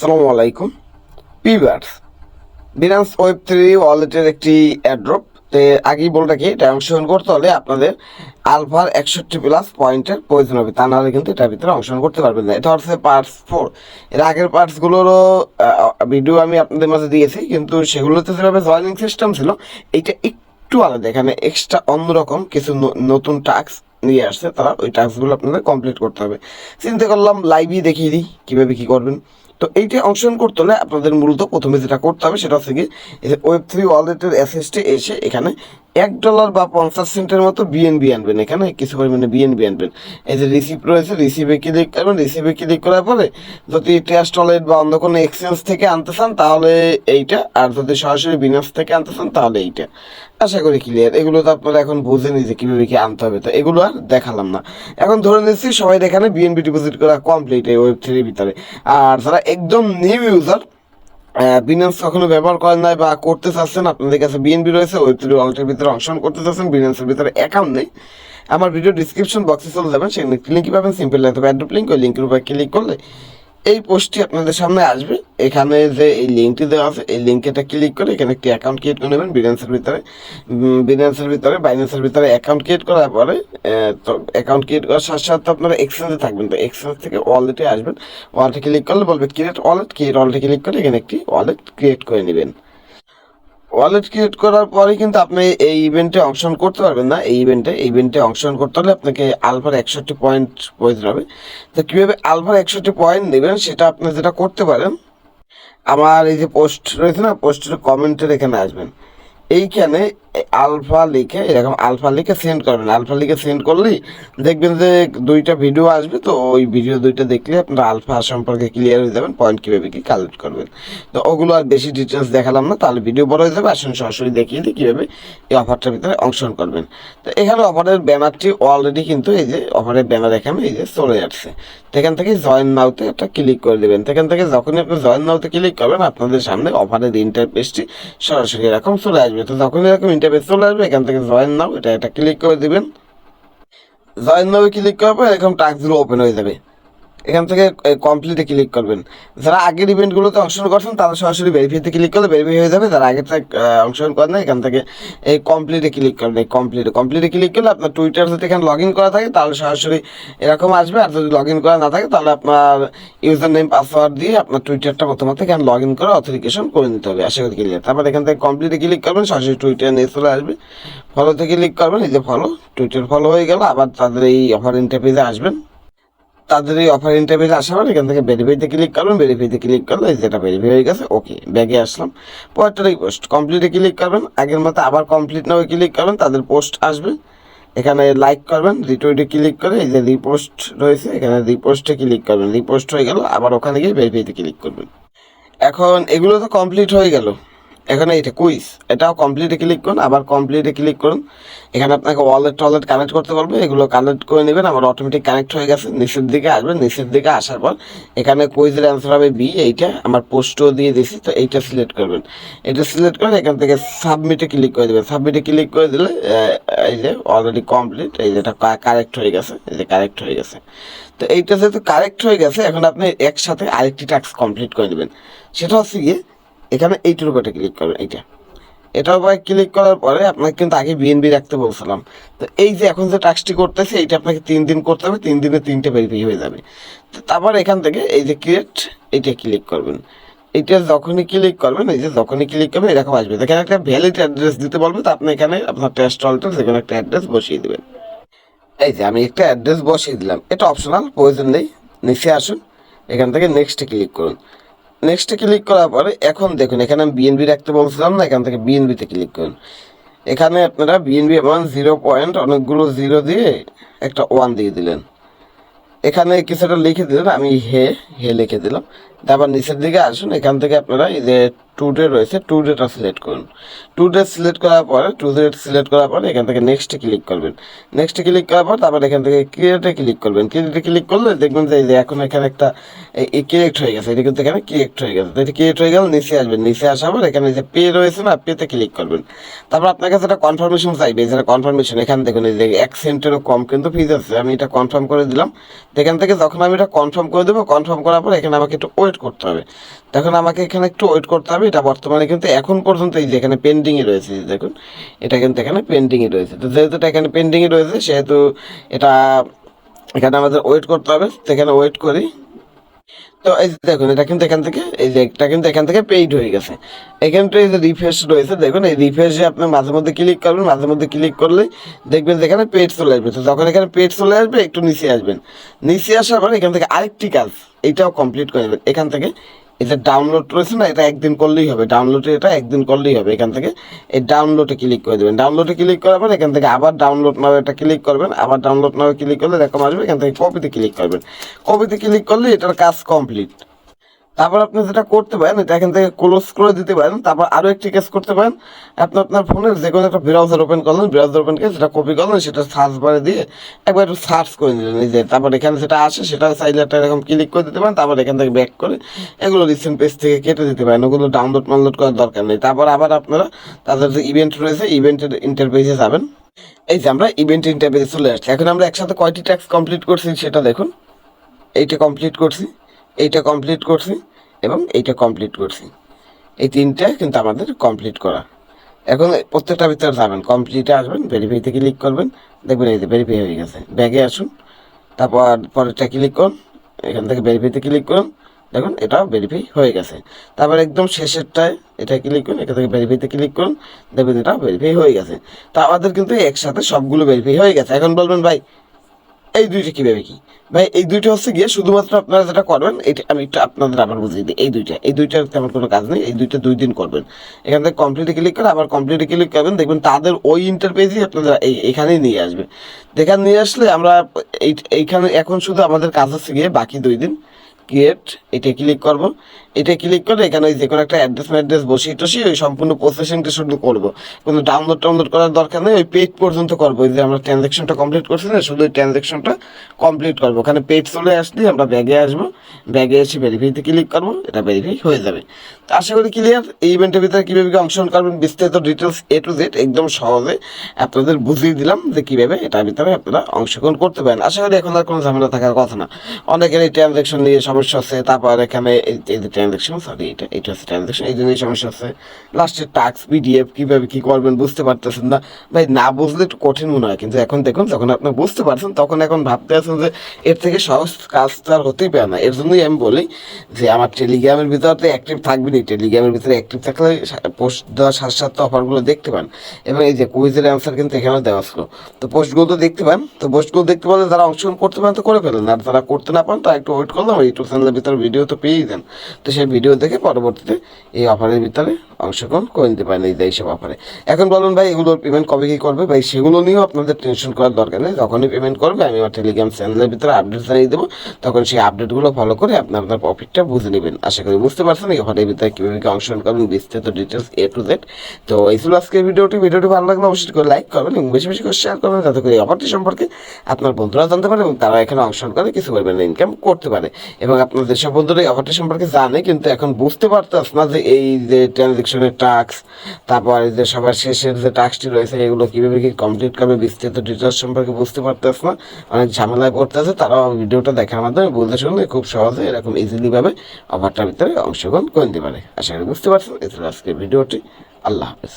আসসালামু আলাইকুম। পিভার্স Binance web three ওয়ালেটের একটি অ্যাড্রপ তে আগেই বলে রাখি, এটা অংশগ্রহণ করতে হলে আপনাদের আলফার একষট্টি প্লাস পয়েন্টের প্রয়োজন হবে। তা নাহলে কিন্তু এটার ভিতরে অংশগ্রহণ করতে পারবেন না। এটা হচ্ছে পার্টস ফোর এর আগের পার্টসগুলোরও ভিডিও আমি আপনাদের মাঝে দিয়েছি, কিন্তু সেগুলোতে যেভাবে জয়নিং সিস্টেম ছিল, এইটা একটু আলাদা। এখানে এক্সট্রা অন্যরকম কিছু নতুন টাস্ক নিয়ে আসছে, তারা ওই টাস্কগুলো আপনাদের কমপ্লিট করতে হবে। চিন্তা করলাম লাইভই দেখিয়ে দিই, কীভাবে কী করবেন। তো এইটা অংশগ্রহণ করতে হলে আপনাদের মূলত প্রথমে যেটা করতে হবে সেটা হচ্ছে কি ওয়েব থ্রি ওয়ালেটের এসএসটি এসে এখানে এক ডলার বা পঞ্চাশ সেন্টের মতো বিএনবি আনবেন এখানে, কিছু পরিমাণে বিএনবি আনবেন। এই যে রিসিভ রয়েছে রিসিভে ক্লিক করবেন রিসিভে ক্লিক করার পরে যদি টেস্ট ওয়ালেট বা অন্য কোনো এক্সচেঞ্জ থেকে আনতে চান, তাহলে এইটা, আর যদি সরাসরি বিনাস থেকে আনতে চান, তাহলে এইটা। আশা করি ক্লিয়ার এগুলো তো আপনারা এখন বুঝেনি যে কীভাবে কি আনতে হবে, তো এগুলো আর দেখালাম না। এখন ধরে নিচ্ছি, সবাই এখানে বিএনবি ডিপোজিট করা কমপ্লিট এই ওয়েব থ্রির ভিতরে। আর যারা একদম নিউ ইউজার বিনান্স কখনো ব্যবহার করেন নাই বা করতে চাচ্ছেন? আপনাদের কাছে বিএনবি রয়েছে ওই থ্রি ওয়ালেটের ভিতরে অংশগ্রহণ করতে চাচ্ছেন বিনান্সের ভিতরে অ্যাকাউন্ট নেই। আমার ভিডিও ডিসক্রিপশন বক্সে চলে যাবেন, সেখানে লিঙ্ক পাবেন সিম্পল লাগবে অ্যাড্রপ লিঙ্ক ওই লিঙ্কের উপর ক্লিক করলে এই পোস্টটি আপনাদের সামনে আসবে। এখানে যে এই লিঙ্কটি দেওয়া আছে, এই লিঙ্কেটা ক্লিক করে এখানে একটি অ্যাকাউন্ট ক্রিয়েট করে নেবেন বিনান্সের ভিতরে। বিনান্সের ভিতরে বাইন্যান্সের ভিতরে অ্যাকাউন্ট ক্রিয়েট করার পরে তো অ্যাকাউন্ট ক্রিয়েট করার সাথে সাথে আপনারা এক্সচেঞ্জে থাকবেন। তো এক্সচেঞ্জ থেকে ওয়ালেটে আসবেন। ওয়ালেটে ক্লিক করলে বলবে ক্রিয়েট ওয়ালেট ক্রিয়েট ওয়ালেটে ক্লিক করে এখানে একটি ওয়ালেট ক্রিয়েট করে নেবেন। ওয়ালেট ক্রিয়েট করার পরে কিন্তু আপনি এই ইভেন্টে অংশগ্রহণ করতে পারবেন না। এই ইভেন্টে এই ইভেন্টে অংশগ্রহণ করতে হলে আপনাকে আলফার একষট্টি পয়েন্ট প্রয়োজন হবে। তো কীভাবে আলফার একষট্টি পয়েন্ট নেবেন সেটা আপনি যেটা করতে পারেন আমার এই যে পোস্ট রয়েছে না পোস্টের কমেন্টের এখানে আসবেন। এইখানে আলফা লিখে, এরকম আলফা লিখে সেন্ড করবেন। আলফা লিখে সেন্ড করলেই দেখবেন যে দুইটা ভিডিও আসবে, তো ওই ভিডিও দুইটা দেখলে আপনারা আলফা সম্পর্কে ক্লিয়ার হয়ে যাবেন পয়েন্ট কীভাবে কি কালেক্ট করবেন। তো ওগুলো আর বেশি ডিটেলস দেখালাম না, তাহলে ভিডিও বড় হয়ে যাবে। আসুন সরাসরি দেখিয়ে দিই কীভাবে এই অফারটার ভিতরে অংশগ্রহণ করবেন। তো এখানে অফারের ব্যানারটি অলরেডি কিন্তু এই যে অফারের ব্যানার এখানে এই যে চলে যাচ্ছে তো এখান থেকে জয়েন নাওতে একটা ক্লিক করে দেবেন। সেখান থেকে যখনই আপনি জয়েন নাওতে ক্লিক করবেন, আপনাদের সামনে অফারের ইন্টারপেজটি সরাসরি এরকম চলে আসবে। তো যখনই এরকম ইন্টারপেজ চলে আসবে, এখান থেকে জয়েন নাও, এটা একটা ক্লিক করে দিবেন। জয়েন নাও ক্লিক করার পর এরকম টাস্কগুলো ওপেন হয়ে যাবে। এখান থেকে কমপ্লিটে ক্লিক করবেন। যারা আগের ইভেন্টগুলোতে অংশগ্রহণ করছেন, তারা সরাসরি ভেরিফাইতে ক্লিক করলে ভেরিফাই হয়ে যাবে। যারা থেকে অংশগ্রহণ করেন না এখান থেকে, এই কমপ্লিটে ক্লিক করবেন। এই কমপ্লিটে কমপ্লিটে ক্লিক করলে আপনার টুইটার যদি এখানে লগ ইন করা থাকে, তাহলে সরাসরি এরকম আসবে। আর যদি লগ ইন করা না থাকে, তাহলে আপনার ইউজার নেম পাসওয়ার্ড দিয়ে আপনার টুইটারটা প্রথমত এখানে লগ ইন করে অথেন্টিকেশন করে নিতে হবে। আশা করি ক্লিয়ার তারপর এখান থেকে কমপ্লিটে ক্লিক করবেন, সরাসরি টুইটার নিয়ে চলে আসবে। ফলোতে ক্লিক করবেন, এই যে ফলো টুইটার ফলো হয়ে গেল। আবার তাদের এই অফার ইন্টারভিউতে আসবেন। তাদের এই অফার ইন্টারভিউ আসার পর এখান থেকে ভেরিফাইতে ক্লিক করবেন ভেরিফাইতে ক্লিক করলে যেটা ভেরিফাই হয়ে গেছে ওকে ব্যাগে আসলাম। পরেরটা পোস্ট কমপ্লিটে ক্লিক করবেন, আগের মতো আবার কমপ্লিট না ক্লিক করবেন, তাদের পোস্ট আসবে। এখানে লাইক করবেন রিটুইটে ক্লিক করে এই যে রিপোস্ট রয়েছে, এখানে রিপোস্টে ক্লিক করবেন রিপোস্ট হয়ে গেল, আবার ওখানে গিয়ে ভেরিফাইতে ক্লিক করবেন। এখন এগুলো তো কমপ্লিট হয়ে গেল। এখন এইটা কুইজ। এটাও কমপ্লিটে ক্লিক করুন, আবার কমপ্লিটে ক্লিক করুন। এখানে আপনাকে ওয়ালেট টলেট কানেক্ট করতে পারবে এগুলো কানেক্ট করে নেবেন আমার অটোমেটিক কানেক্ট হয়ে গেছে, নিচের দিকে আসবেন, নিচের দিকে আসার পর এখানে কুইজের অ্যান্সার হবে বি এইটা আমার পোস্টও দিয়ে দিছি তো এইটা সিলেক্ট করবেন। এটা সিলেক্ট করে এখান থেকে সাবমিটে ক্লিক করে দেবেন। সাবমিটে ক্লিক করে দিলে এই যে অলরেডি কমপ্লিট এই যেটা কারেক্ট হয়ে গেছে, এই যে কারেক্ট হয়ে গেছে। তো এইটা যেহেতু কারেক্ট হয়ে গেছে, এখন আপনি একসাথে আরেকটি টাস্ক কমপ্লিট করে নেবেন। সেটা হচ্ছে গিয়ে এখানে এইটার উপরে ক্লিক করবেন, এইটা। এটার উপরে ক্লিক করার পরে আপনাকে কিন্তু আগে বিএনবি রাখতে বলছিলাম। তো এই যে এখন যে টাস্কটি করতেছে, এইটা আপনাকে তিন দিন করতে হবে, তিন দিনে তিনটে ভেরিফাই হয়ে যাবে। তো তারপর এখান থেকে এই যে ক্রিয়েট এইটা ক্লিক করবেন। এইটা যখনই ক্লিক করবেন, এই যে যখনই ক্লিক করবেন, এরকম আসবে। এখানে একটা ভ্যালিড অ্যাড্রেস দিতে বলবে, তো আপনি এখানে আপনার টেস্ট অলটা যেখানে একটা অ্যাড্রেস বসিয়ে দেবেন। এই যে আমি একটা অ্যাড্রেস বসিয়ে দিলাম। এটা অপশনাল প্রয়োজন নেই। নিচে আসুন, এখান থেকে নেক্সটে ক্লিক করুন। নেক্সটে ক্লিক করার পরে এখন দেখুন, এখানে আমি বিএনবি রাখতে বলছিলাম না, এখান থেকে বিএনবিতে ক্লিক করুন। এখানে আপনারা বিএনবি এবং জিরো পয়েন্ট অনেকগুলো জিরো দিয়ে একটা ওয়ান দিয়ে দিলেন। এখানে কিছুটা লিখে দিলেন, আমি হে হে লিখে দিলাম। তারপর নিচের দিকে আসুন, এখান থেকে আপনারা এই যে টু ডে রয়েছে টু ডেটা সিলেক্ট করুন। টু ডে সিলেক্ট করার পরে টু ডেট সিলেক্ট করার পরে এখান থেকে নেক্সটে ক্লিক করবেন। নেক্সটে ক্লিক করার পর তারপর এখান থেকে ক্রিয়েটে ক্লিক করবেন। ক্রিয়েটে ক্লিক করলে দেখবেন যে এই যে এখন এখানে একটা ক্রিয়েট হয়ে গেছে, এটা কিন্তু এখানে ক্রিয়েট হয়ে গেছে। এটা ক্রিয়েট হয়ে গেলে নিচে আসবেন। নিচে আসার পর এখানে যে পে রয়েছে না পেতে ক্লিক করবেন। তারপর আপনার কাছে একটা কনফার্মেশন চাইবে, যেটা কনফার্মেশন এখানে দেখুন এই যে এক সেন্টেরও কম কিন্তু ফিজ আছে। আমি এটা কনফার্ম করে দিলাম। এখান থেকে যখন আমি এটা কনফার্ম করে দেবো কনফার্ম করার পর এখানে আমাকে একটু ওয়েট করতে হবে। দেখুন, আমাকে এখানে একটু ওয়েট করতে হবে। এটা বর্তমানে কিন্তু এখন পর্যন্ত এই যে এখানে পেন্ডিংয়ে রয়েছে দেখুন, এটা কিন্তু এখানে পেন্ডিংয়ে রয়েছে। তো যেহেতু এটা এখানে পেন্ডিংয়ে রয়েছে, সেহেতু এটা এখানে আমাদের ওয়েট করতে হবে। সেখানে ওয়েট করি। তো এই যে দেখুন, এটা কিন্তু এখান থেকে, এই যে এটা কিন্তু এখান থেকে পেইড হয়ে গেছে। এখানটা এই যে রিফ্রেশ রয়েছে, দেখুন, এই রিফ্রেশে আপনি মাঝে মধ্যে ক্লিক করবেন, মাঝে মধ্যে ক্লিক করলে দেখবেন যে এখানে পেড চলে আসবে। তো যখন এখানে পেড চলে আসবে, একটু নিচে আসবেন। নিচে আসার পর এখান থেকে আরেকটি কাজ, এটাও কমপ্লিট করে নেবেন। এখান থেকে যে ডাউনলোড রয়েছে না, এটা একদিন করলেই হবে। ডাউনলোডে এটা একদিন করলেই হবে এখান থেকে। এই ডাউনলোডে ক্লিক করে দেবেন। ডাউনলোডে ক্লিক করার পর এখান থেকে আবার ডাউনলোড নাও এটা ক্লিক করবেন। আবার ডাউনলোড নাও ক্লিক করলে এরকম আসবে, এখান থেকে কপিতে ক্লিক করবেন। কপিতে ক্লিক করলে এটার কাজ কমপ্লিট তারপর আপনি যেটা করতে পারেন, এটা এখান থেকে ক্লোজ করে দিতে পারেন, তারপর আরও একটি কেস করতে পারেন। আপনি আপনার ফোনের যে কোনো একটা ব্রাউজার ওপেন করলেন ব্রাউজার ওপেন করে সেটা কপি করলেন সেটা সার্চ বারে দিয়ে একবার একটু সার্চ করে নিলেন। যে তারপর এখানে যেটা আসে, সেটা চাইলে একটা এরকম ক্লিক করে দিতে পারেন, তারপর এখান থেকে ব্যাক করে এগুলো রিসেন্ট পেজ থেকে কেটে দিতে পারেন। ওগুলো ডাউনলোড মাউনলোড করার দরকার নেই। তারপর আবার আপনারা তাদের যে ইভেন্ট রয়েছে ইভেন্টের ইন্টারপেজে যাবেন। এই যে আমরা ইভেন্ট ইন্টারপেজে চলে আসছি। এখন আমরা একসাথে কয়টি ট্যাক্স কমপ্লিট করছি সেটা দেখুন। এইটা কমপ্লিট করছি। এইটা কমপ্লিট করছি এবং এইটা কমপ্লিট করছি। এই তিনটে কিন্তু আমাদের কমপ্লিট করা। এখন প্রত্যেকটা ভিতরে যাবেন কমপ্লিটে আসবেন ভেরিফাইতে ক্লিক করবেন, দেখবেন এই যে ভেরিফাই হয়ে গেছে। ব্যাগে আসুন, তারপর পরেরটা ক্লিক করুন, এখান থেকে ভেরিফাইতে ক্লিক করুন, দেখুন এটাও ভেরিফাই হয়ে গেছে। তারপর একদম শেষেরটায় এটা ক্লিক করুন, এখান থেকে ভেরিফাইতে ক্লিক করুন, দেখবেন এটা ভেরিফাই হয়ে গেছে। তা আমাদের কিন্তু একসাথে সবগুলো ভেরিফাই হয়ে গেছে। এখন বলবেন, ভাই এই দুইটা কীভাবে কি? ভাই, এই দুইটা হচ্ছে গিয়ে শুধুমাত্র আপনারা যেটা করবেন, এটা আমি একটু আপনাদের আবার বুঝিয়ে দিই। এই দুইটা, এই দুইটার তেমন কোনো কাজ নেই, এই দুইটা দুই দিন করবেন। এখান থেকে কমপ্লিটে ক্লিক করে আবার কমপ্লিটে ক্লিক করবেন, দেখবেন তাদের ওই ইন্টারপেজই আপনাদের এই, এখানেই নিয়ে আসবে। দেখান, নিয়ে আসলে আমরা এই, এইখানে এখন শুধু আমাদের কাজ হচ্ছে গিয়ে বাকি দুই দিন ক্রিয়েট এটা ক্লিক করব। এটা ক্লিক করে এখানে ওই যে কোনো একটা অ্যাড্রেস ম্যাড্রেস বসিয়ে টসিয়ে ওই সম্পূর্ণ প্রসেসিংটা শুধু করব। কিন্তু ডাউনলোড টাউনলোড করার দরকার নেই, ওই পেজ পর্যন্ত করব। যে আমরা ট্রানজ্যাকশনটা কমপ্লিট করছি না, শুধু ওই ট্রানজ্যাকশনটা কমপ্লিট করব। ওখানে পেজ চলে আসলে আমরা ব্যাগে আসব। ব্যাগে এসে ভেরিফাইতে ক্লিক করব, এটা ভেরিফাই হয়ে যাবে। তো আশা করি ক্লিয়ার এই ইভেন্টের ভিতরে কীভাবে অংশগ্রহণ করবেন, বিস্তারিত ডিটেলস এ টু জেড একদম সহজে আপনাদের বুঝিয়ে দিলাম যে কীভাবে এটার ভিতরে আপনারা অংশগ্রহণ করতে পারেন। আশা করি এখন আর কোনো ঝামেলা থাকার কথা না। অনেকের এই ট্রানজ্যাকশন নিয়ে সমস্যা আছে, তারপর এখানে ট্রানজ্যাকশন সরি এটা এটা হচ্ছে ট্রানজ্যাকশন এই জন্যই সমস্যা আছে লাস্টের টাক্স পিডিএফ কীভাবে কী করবেন বুঝতে পারতেছেন না। ভাই, না বুঝলে একটু কঠিন মনে হয়, কিন্তু এখন দেখুন, যখন আপনি বুঝতে পারছেন, তখন এখন ভাবতে আছেন যে এর থেকে সহজ কাজ তো আর হতেই পারে না। এর জন্যই আমি বলি যে আমার টেলিগ্রামের ভিতরে তো অ্যাক্টিভ থাকবেনি টেলিগ্রামের ভিতরে অ্যাক্টিভ থাকলে পোস্ট দেওয়ার সাথে সাথে অফারগুলো দেখতে পান। এবং এই যে কুইজের অ্যান্সার কিন্তু এখানে দেওয়া ছিল। তো পোস্টগুলো তো দেখতে পান। তো পোস্টগুলো দেখতে পারলে যারা অংশগ্রহণ করতে পারেন, তো করে ফেলেন। আর যারা করতে না পান তা একটু ওয়েট করলাম ইউটিউব চ্যানেলের ভিতরে ভিডিও তো পেয়েই দেন তো সেই ভিডিও দেখে পরবর্তীতে এই অফারের ভিতরে অংশগ্রহণ করে নিতে পারেন এই যে ব্যাপারে। এখন বলুন ভাই, এগুলোর পেমেন্ট কবে কী করবে? ভাই, সেগুলো নিয়েও আপনাদের টেনশন করার দরকার নেই। যখনই পেমেন্ট করবে, আমি আমার টেলিগ্রাম চ্যানেলের ভিতরে আপডেট জানিয়ে দেবো। তখন সেই আপডেটগুলো ফলো করে আপনি আপনার প্রফিটটা বুঝে নেবেন। আশা করি বুঝতে পারছেন এই অফারের ভিতরে কীভাবে কি অংশগ্রহণ করবেন, বিস্তারিত ডিটেলস এ টু জেড তো এই ছিল আজকের ভিডিওটি। ভিডিওটি ভালো লাগলে অবশ্যই করে লাইক করবেন এবং বেশি বেশি করে শেয়ার করবেন যাতে করে এই অফারটি সম্পর্কে আপনার বন্ধুরা জানতে পারে এবং তারা এখানে অংশগ্রহণ করে কিছু পরিমাণে ইনকাম করতে পারে। এবং আপনার যেসব বন্ধুরা এই অফারটি সম্পর্কে জানে, কিন্তু এখন বুঝতে পারতেছ না যে এই যে ট্রানজেকশনের টাস্ক তারপর যে সবার শেষের যে টাক্সটি রয়েছে, এগুলো কীভাবে কি কমপ্লিট করবে, বিস্তারিত ডিটেলস সম্পর্কে বুঝতে পারতেছ না, অনেক ঝামেলায় পড়তেছে, তারাও ভিডিওটা দেখার মাধ্যমে বলতে শুনলে খুব সহজে এরকম ইজিলিভাবে অফারটার ভিতরে অংশগ্রহণ করে নিতে পারে। আশা করি বুঝতে পারছেন এছাড়া আজকের ভিডিওটি, আল্লাহ হাফেজ।